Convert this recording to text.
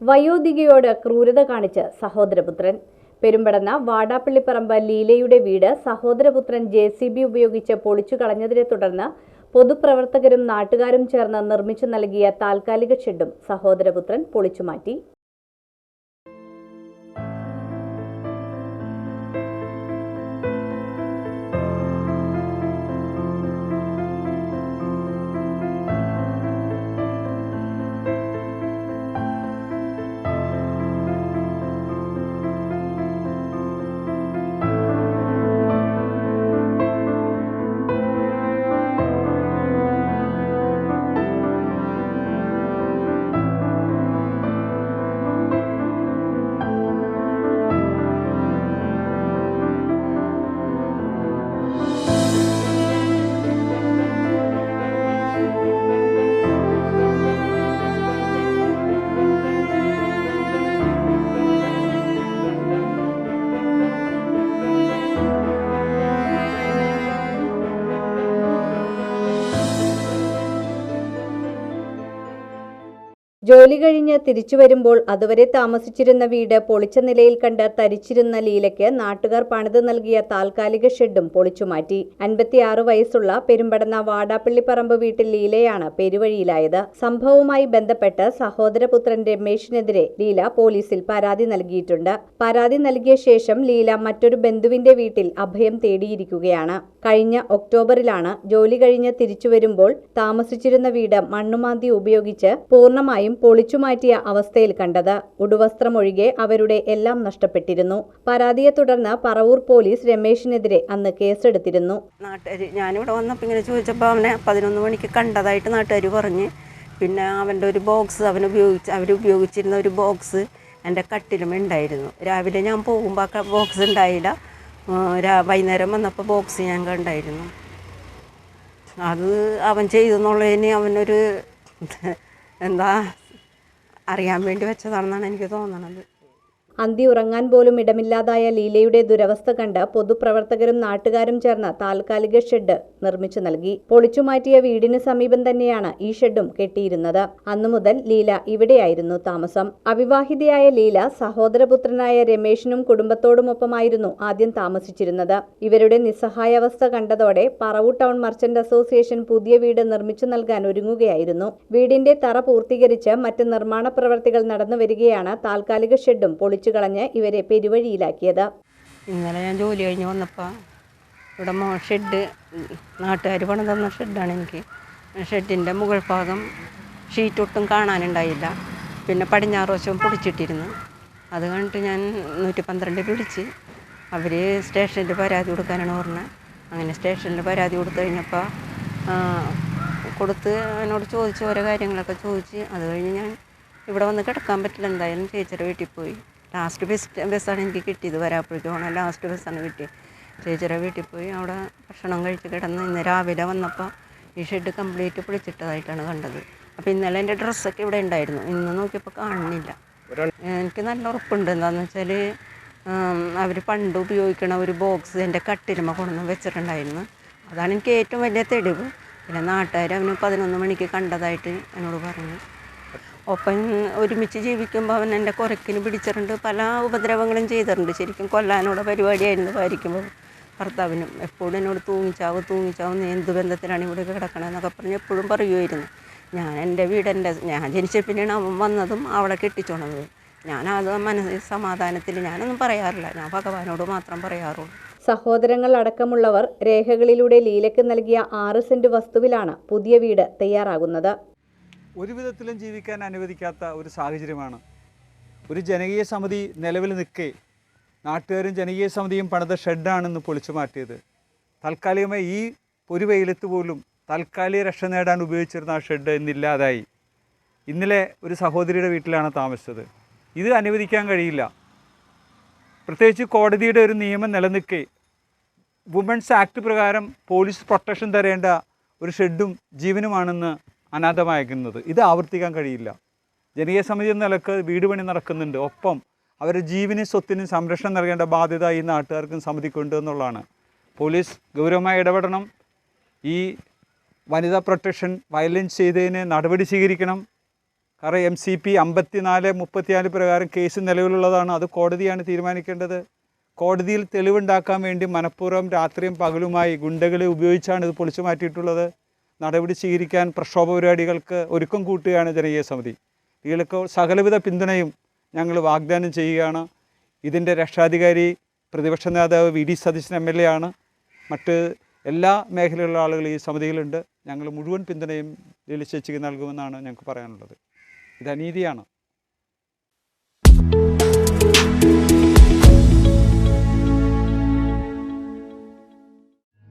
വയോധികയോട് ക്രൂരത കാണിച്ച് സഹോദരപുത്രൻ. പെരുമ്പടന്ന വാടാപ്പള്ളിപ്പറമ്പ് ലീലയുടെ വീട് സഹോദരപുത്രൻ ജെ സി ബി ഉപയോഗിച്ച് പൊളിച്ചു കളഞ്ഞതിനെ തുടർന്ന് പൊതുപ്രവർത്തകരും നാട്ടുകാരും ചേർന്ന് നിർമ്മിച്ചു നൽകിയ താൽക്കാലിക ഷെഡും സഹോദരപുത്രൻ പൊളിച്ചുമാറ്റി ജോലി കഴിഞ്ഞ് തിരിച്ചു വരുമ്പോൾ അതുവരെ താമസിച്ചിരുന്ന വീട് പൊളിച്ച നിലയിൽ കണ്ട് തരിച്ചിരുന്ന ലീലയ്ക്ക് നാട്ടുകാർ പണിത് നൽകിയ താൽക്കാലിക ഷെഡും പൊളിച്ചുമാറ്റി അൻപത്തിയാറ് വയസ്സുള്ള പെരുമ്പടന്ന വാടാപ്പള്ളിപ്പറമ്പ് വീട്ടിൽ ലീലയാണ് പെരുവഴിയിലായത്. സംഭവവുമായി ബന്ധപ്പെട്ട് സഹോദരപുത്രൻ രമേശിനെതിരെ ലീല പോലീസിൽ പരാതി നൽകിയിട്ടുണ്ട്. പരാതി നൽകിയ ശേഷം ലീല മറ്റൊരു ബന്ധുവിന്റെ വീട്ടിൽ അഭയം തേടിയിരിക്കുകയാണ്. കഴിഞ്ഞ ഒക്ടോബറിലാണ് ജോലി കഴിഞ്ഞ് തിരിച്ചു വരുമ്പോൾ താമസിച്ചിരുന്ന വീട് മണ്ണുമാന്തി ഉപയോഗിച്ച് പൂർണമായും പൊളിച്ചുമാറ്റിയ അവസ്ഥയിൽ കണ്ടത്. ഉടുവസ്ത്രമൊഴികെ അവരുടെ എല്ലാം നഷ്ടപ്പെട്ടിരുന്നു. പരാതിയെ തുടർന്ന് പറവൂർ പോലീസ് രമേശിനെതിരെ അന്ന് കേസെടുത്തിരുന്നു. നാട്ടുകാർ ഞാനിവിടെ വന്നപ്പോൾ ഇങ്ങനെ ചോദിച്ചപ്പോൾ അവനെ പതിനൊന്ന് മണിക്ക് കണ്ടതായിട്ട് നാട്ടുകാർ പറഞ്ഞ്. പിന്നെ അവന്റെ ഒരു ബോക്സ് അവൻ ഉപയോഗിച്ച് അവരുപയോഗിച്ചിരുന്ന ഒരു ബോക്സ് എന്റെ കട്ടിലും ഉണ്ടായിരുന്നു. രാവിലെ ഞാൻ പോകുമ്പോൾ ആ ബോക്സ് ഉണ്ടായില്ല. വൈകുന്നേരം വന്നപ്പോൾ ബോക്സ് ഞാൻ കണ്ടായിരുന്നു. അത് അവൻ ചെയ്തെന്നുള്ളതിന് അവനൊരു എന്താ അറിയാൻ വേണ്ടി വെച്ചതാണെന്നാണ് എനിക്ക് തോന്നണത്. അന്തി ഉറങ്ങാൻ പോലും ഇടമില്ലാതായ ലീലയുടെ ദുരവസ്ഥ കണ്ട് പൊതുപ്രവർത്തകരും നാട്ടുകാരും ചേർന്ന് താൽക്കാലിക ഷെഡ് നിർമ്മിച്ചു നൽകി. പൊളിച്ചുമാറ്റിയ വീടിന് സമീപം തന്നെയാണ് ഈ ഷെഡും കെട്ടിയിരുന്നത്. അന്നു മുതൽ ലീല ഇവിടെയായിരുന്നു താമസം. അവിവാഹിതയായ ലീല സഹോദരപുത്രനായ രമേശിനും കുടുംബത്തോടുമൊപ്പമായിരുന്നു ആദ്യം താമസിച്ചിരുന്നത്. ഇവരുടെ നിസ്സഹായാവസ്ഥ കണ്ടതോടെ പറവൂർ ടൗൺ മർച്ചന്റ് അസോസിയേഷൻ പുതിയ വീട് നിർമ്മിച്ചു നൽകാൻ ഒരുങ്ങുകയായിരുന്നു. വീടിന്റെ തറ പൂർത്തീകരിച്ച് മറ്റ് നിർമ്മാണ പ്രവർത്തികൾ നടന്നു വരികയാണ് താൽക്കാലിക ഷെഡും പൊളിച്ചു കളഞ്ഞ് ഇവരെ പെരുവഴിയിലാക്കിയത്. ഇന്നലെ ഞാൻ ജോലി കഴിഞ്ഞ് വന്നപ്പോൾ ഇവിടെ മോ ഷെഡ് നാട്ടുകാർ പണം തന്ന ഷെഡാണ് എനിക്ക്. ഷെഡിന്റെ മുകൾ ഭാഗം ഷീറ്റ് ഒട്ടും കാണാനുണ്ടായില്ല. പിന്നെ പടിഞ്ഞാറ് വശവും പൊടിച്ചിട്ടിരുന്നു. അത് കണ്ടിട്ട് ഞാൻ നൂറ്റി പന്ത്രണ്ട് വിളിച്ച് അവർ സ്റ്റേഷനിൽ പരാതി കൊടുക്കാനാണ് പറഞ്ഞത് അങ്ങനെ സ്റ്റേഷനിൽ പരാതി കൊടുത്തു കഴിഞ്ഞപ്പോൾ കൊടുത്ത് എന്നോട് ചോദിച്ച് ഓരോ കാര്യങ്ങളൊക്കെ ചോദിച്ച് അത് കഴിഞ്ഞ് ഞാൻ ഇവിടെ വന്ന് കിടക്കാൻ പറ്റില്ല. എന്തായാലും ചേച്ചിയുടെ വീട്ടിൽ പോയി. ലാസ്റ്റ് ബസ് ബസ്സാണ് എനിക്ക് കിട്ടിയത് വരാപ്പുഴയ്ക്ക് ലാസ്റ്റ് ബസ്സാണ് കിട്ടിയത് ചേച്ചിയുടെ വീട്ടിൽ പോയി അവിടെ ഭക്ഷണം കഴിച്ച് കിടന്ന് ഇന്ന് രാവിലെ വന്നപ്പോൾ ഈ ഷെഡ് കംപ്ലീറ്റ് പൊളിച്ചിട്ടതായിട്ടാണ് കണ്ടത്. അപ്പോൾ ഇന്നലെ എന്റെ ഡ്രസ്സൊക്കെ ഇവിടെ ഉണ്ടായിരുന്നു. ഇന്ന് നോക്കിയപ്പോൾ കാണുന്നില്ല. എനിക്ക് നല്ല ഉറപ്പുണ്ട്. എന്താണെന്ന് വെച്ചാൽ അവർ പണ്ട് ഉപയോഗിക്കണ ഒരു ബോക്സ് എന്റെ കട്ടിലുമ കൊണ്ടുവന്ന് വെച്ചിട്ടുണ്ടായിരുന്നു. അതാണ് എനിക്ക് ഏറ്റവും വലിയ തെളിവ്. പിന്നെ നാട്ടുകാർ അവന് പതിനൊന്ന് മണിക്ക് കണ്ടതായിട്ട് എന്നോട് പറഞ്ഞു. ഒപ്പം ഒരുമിച്ച് ജീവിക്കുമ്പോൾ അവൻ എന്റെ കുരക്കിന് പിടിച്ചിട്ടുണ്ട്. പല ഉപദ്രവങ്ങളും ചെയ്തിട്ടുണ്ട്. ശരിക്കും കൊല്ലാനുള്ള പരിപാടിയായിരുന്നു ഭാര്യയ്ക്കുമ്പോൾ ഭർത്താവിനും. എപ്പോഴും എന്നോട് തൂങ്ങിച്ചാവ് തൂങ്ങിച്ചാവ് നീ എന്ത് ബന്ധത്തിലാണ് ഇവിടെ കിടക്കണമെന്നൊക്കെ പറഞ്ഞ് എപ്പോഴും പറയുമായിരുന്നു ഞാൻ എന്റെ വീടെന്റെ ഞാൻ ജനിച്ച പിന്നെയാണ് അവൻ വന്നതും അവളെ ഞാൻ അത് മനസ്സിൽ സമാധാനത്തിൽ ഞാനൊന്നും പറയാറില്ല. ഞാൻ ഭഗവാനോട് മാത്രം പറയാറുള്ളൂ. സഹോദരങ്ങൾ അടക്കമുള്ളവർ രേഖകളിലൂടെ ലീലയ്ക്ക് നൽകിയ ആറ് സെന്റ് വസ്തുവിലാണ് പുതിയ വീട് തയ്യാറാകുന്നത്. ഒരു വിധത്തിലും ജീവിക്കാൻ അനുവദിക്കാത്ത ഒരു സാഹചര്യമാണ്. ഒരു ജനകീയ സമിതി നിലവിൽ നിൽക്കെ നാട്ടുകാരും ജനകീയ സമിതിയും പണിത ഷെഡാണെന്ന് പൊളിച്ചു മാറ്റിയത്. താൽക്കാലികമായി ഈ ഒരു വെയിലത്ത് പോലും താൽക്കാലിക രക്ഷ നേടാൻ ഉപയോഗിച്ചിരുന്ന ആ ഷെഡ് ഇന്നില്ലാതായി ഇന്നലെ ഒരു സഹോദരിയുടെ വീട്ടിലാണ് താമസിച്ചത്. ഇത് അനുവദിക്കാൻ കഴിയില്ല. പ്രത്യേകിച്ച് കോടതിയുടെ ഒരു നിയമം നിലനിൽക്കെ വുമൻസ് ആക്ട് പ്രകാരം പോലീസ് പ്രൊട്ടക്ഷൻ തരേണ്ട ഒരു ഷെഡും ജീവനുമാണെന്ന് അനാഥമായിരിക്കുന്നത് ഇത് ആവർത്തിക്കാൻ കഴിയില്ല. ജനകീയ സമിതി എന്ന നിലയ്ക്ക് വീട് പണി നടക്കുന്നുണ്ട്. ഒപ്പം അവരുടെ ജീവനും സ്വത്തിനും സംരക്ഷണം നൽകേണ്ട ബാധ്യത ഈ നാട്ടുകാർക്കും സമിതിക്കുണ്ട് എന്നുള്ളതാണ്. പോലീസ് ഗൗരവമായി ഇടപെടണം. ഈ വനിതാ പ്രൊട്ടക്ഷൻ വയലൻസ് ചെയ്തതിന് നടപടി സ്വീകരിക്കണം. കാരണം എം സി പി അമ്പത്തിനാല് മുപ്പത്തിനാല് പ്രകാരം കേസ് നിലവിലുള്ളതാണ്. അത് കോടതിയാണ് തീരുമാനിക്കേണ്ടത്. കോടതിയിൽ തെളിവുണ്ടാക്കാൻ വേണ്ടി മനഃപൂർവം രാത്രിയും പകലുമായി ഗുണ്ടകളെ ഉപയോഗിച്ചാണ് ഇത് പൊളിച്ചു മാറ്റിയിട്ടുള്ളത്. നടപടി സ്വീകരിക്കാൻ പ്രക്ഷോഭ പരിപാടികൾക്ക് ഒരുക്കം കൂട്ടുകയാണ് ജനകീയ സമിതി. ഇതിലൊക്കെ സകലവിധ പിന്തുണയും ഞങ്ങൾ വാഗ്ദാനം ചെയ്യുകയാണ്. ഇതിന്റെ രക്ഷാധികാരി പ്രതിപക്ഷ നേതാവ് V D Satheesan M L A ആണ്. മറ്റ് എല്ലാ മേഖലയിലുള്ള ആളുകൾ ഈ സമിതിയിലുണ്ട്. ഞങ്ങൾ മുഴുവൻ പിന്തുണയും ലീലി ചേച്ചിക്ക് നൽകുമെന്നാണ് ഞങ്ങൾക്ക് പറയാനുള്ളത്. ഇത് അനീതിയാണ്.